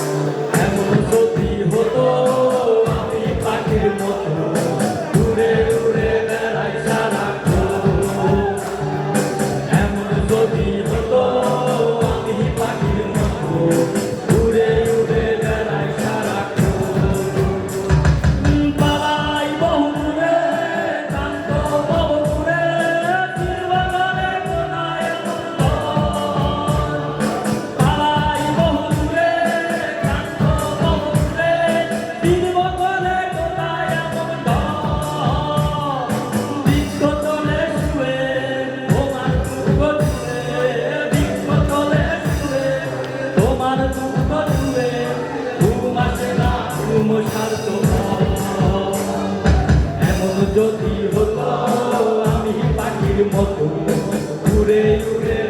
Have a যদি হতো আমি পাখির মতো ঘুরে ঘুরে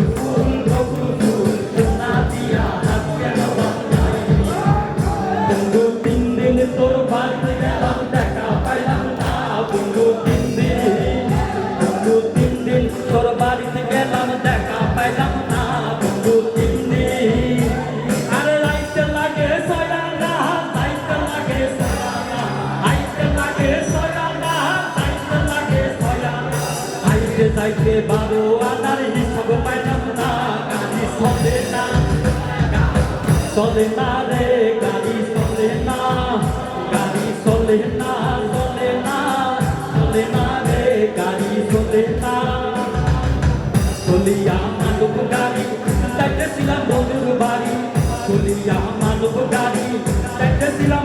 I'm Vai ter barulho চলে না রে, গাড়ি চলে না, গাড়ি চলে না চলে না চলে না রে, গাড়ি চলে না। চলিয়া মানব গাড়ি দেখেছিলাম বন্ধুর বাড়ি। চলিয়া মানব গাড়ি দেখেছিলাম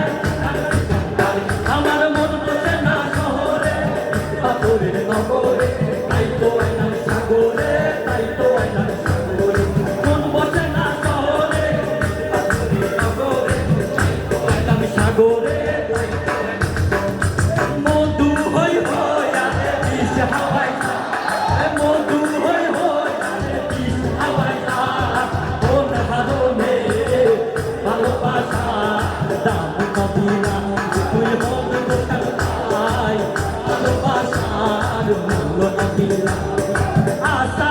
I saw.